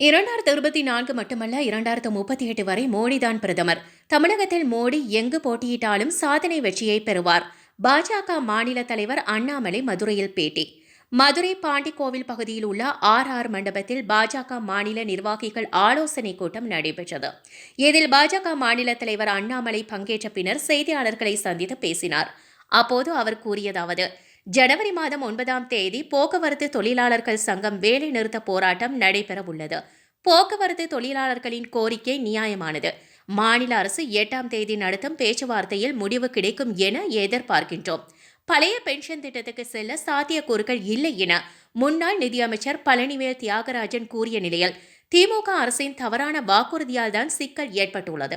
இரண்டாயிரத்து இருபத்தி நான்கு மட்டுமல்ல இரண்டாயிரத்து முப்பத்தி எட்டு வரை மோடிதான் பிரதமர். தமிழகத்தில் மோடி எங்கு போட்டியிட்டாலும் சாதனை வெற்றியை பெறுவார். பாஜக மாநில தலைவர் அண்ணாமலை மதுரையில் பேட்டி. மதுரை பாண்டிக்கோவில் பகுதியில் உள்ள ஆர் ஆர் மண்டபத்தில் பாஜக மாநில நிர்வாகிகள் ஆலோசனை கூட்டம் நடைபெற்றது. இதில் பாஜக மாநில தலைவர் அண்ணாமலை பங்கேற்ற பின்னர் செய்தியாளர்களை சந்தித்து பேசினார். அப்போது அவர் கூறியதாவது ஜனவரி மாதம் ஒன்பதாம் தேதி போக்குவரத்து தொழிலாளர்கள் சங்கம் வேலை நிறுத்த போராட்டம் நடைபெற உள்ளது போக்குவரத்து தொழிலாளர்களின் கோரிக்கை நியாயமானது. மாநில அரசு எட்டாம் தேதி நடத்தும் பேச்சுவார்த்தையில் முடிவு கிடைக்கும் என எதிர்பார்க்கின்றோம். பழைய பென்ஷன் திட்டத்துக்கு செல்ல சாத்தியக்கூறுகள் இல்லை என முன்னாள் நிதியமைச்சர் பழனிவேல் தியாகராஜன் கூறிய நிலையில் திமுக அரசின் தவறான வாக்குறுதியால் தான் சிக்கல் ஏற்பட்டுள்ளது.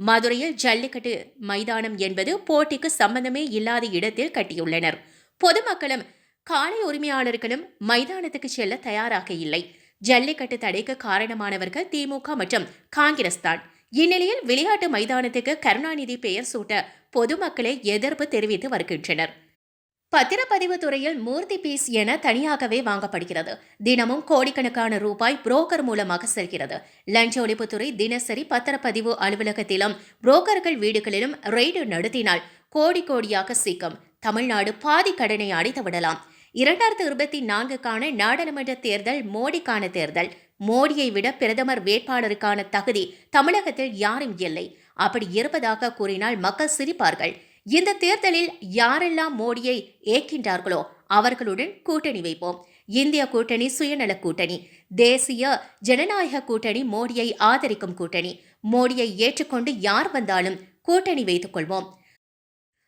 மதுரையில் ஜல்லிக்கட்டு மைதானம் என்பது போட்டிக்கு சம்பந்தமே இல்லாத இடத்தில் கட்டியுள்ளனர். பொதுமக்களும் காளை உரிமையாளர்களும் மைதானத்துக்கு செல்ல தயாராக இல்லை. ஜல்லிக்கட்டு தடைக்கு காரணமானவர்கள் திமுக மற்றும் காங்கிரஸ் தான். இந்நிலையில் விளையாட்டு மைதானத்துக்கு கருணாநிதி பெயர் சூட்ட பொதுமக்களே எதிர்ப்பு தெரிவித்து வருகின்றனர். பத்திரப்பதிவு துறையில் மூர்த்தி பீஸ் என தனியாகவே வாங்கப்படுகிறது. தினமும் கோடிக்கணக்கான ரூபாய் புரோக்கர் மூலமாக செல்கிறது. லஞ்ச ஒழிப்புத்துறை தினசரி பத்திரப்பதிவு அலுவலகத்திலும் புரோக்கர்கள் வீடுகளிலும் ரெய்டு நடத்தினால் கோடி கோடியாக சீக்கம். தமிழ்நாடு பாதி கடனை அடைத்து விடலாம். இரண்டாயிரத்து இருபத்தி நான்குக்கான நாடாளுமன்ற தேர்தல் மோடிக்கான தேர்தல். மோடியை விட பிரதமர் வேட்பாளருக்கான தகுதி தமிழகத்தில் யாரும் இல்லை. அப்படி இருப்பதாக கூறினால் மக்கள் சிரிப்பார்கள். இந்த தேர்தலில் யாரெல்லாம் மோடியை ஏற்கின்றார்களோ அவர்களுடன் கூட்டணி வைப்போம். இந்திய கூட்டணி சுயநல கூட்டணி தேசிய ஜனநாயக கூட்டணி மோடியை ஆதரிக்கும் கூட்டணி. மோடியை ஏற்றுக்கொண்டு யார் வந்தாலும் கூட்டணி வைத்துக் கொள்வோம்.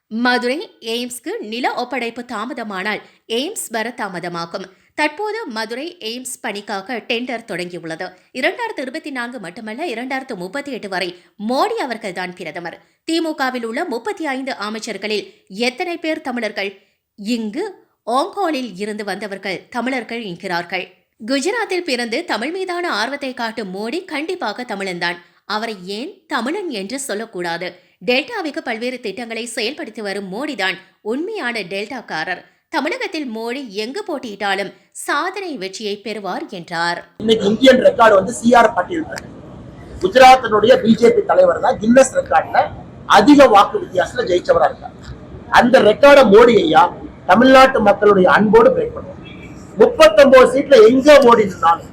மதுரை எய்ம்ஸ்க்கு நில ஒப்படைப்பு தாமதமானால் எய்ம்ஸ் வர தாமதமாகும். தற்போது மதுரை எய்ம்ஸ் பணிக்காக டெண்டர் தொடங்கியுள்ளது. இரண்டாயிரத்து இருபத்தி நான்கு மட்டுமல்ல இரண்டாயிரத்து முப்பத்தி எட்டு வரை மோடி அவர்கள்தான் பிரதமர். திமுகவில் உள்ள முப்பத்தி ஐந்து அமைச்சர்களில் எத்தனை பேர் தமிழர்கள்? இங்கு ஓங்கோலில் இருந்து வந்தவர்கள் தமிழர்கள் என்கிறார்கள். குஜராத்தில் பிறந்து தமிழ் மீதான ஆர்வத்தை காட்டும் மோடி கண்டிப்பாக தமிழன்தான். அவரை ஏன் தமிழன் என்று சொல்லக்கூடாது. டெல்டாவுக்கு பல்வேறு திட்டங்களை செயல்படுத்தி வரும் மோடிதான் உண்மையான டெல்டாக்காரர். தமிழகத்தில் மோடி எங்கு போட்டியிட்டாலும் சாதனை வெற்றியை பெறுவார் என்றார். இன்னைக்கு இந்தியன் ரெக்கார்டு வந்து சிஆர் பாட்டீல் குஜராத்தினுடைய பிஜேபி தலைவர் தான் கின்னஸ் ரெக்கார்ட்ல அதிக வாக்கு வித்தியாசத்துல ஜெயிச்சவரா இருக்கார். அந்த ரெக்கார்டை மோடி ஐயா தமிழ்நாட்டு மக்களுடைய அன்போடு பிரேக் பண்ணுவார். முப்பத்தொன்பது சீட்ல எங்க மோடி நின்னாலும்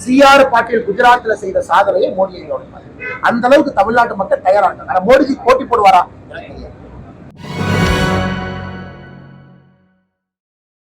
சிஆர் பாட்டீல் குஜராத்ல செய்த சாதனையை மோடி அந்த அளவுக்கு தமிழ்நாட்டு மக்கள் தயாரா இருக்காங்க. மோடிஜி போட்டி போடுவாரா? எனக்கு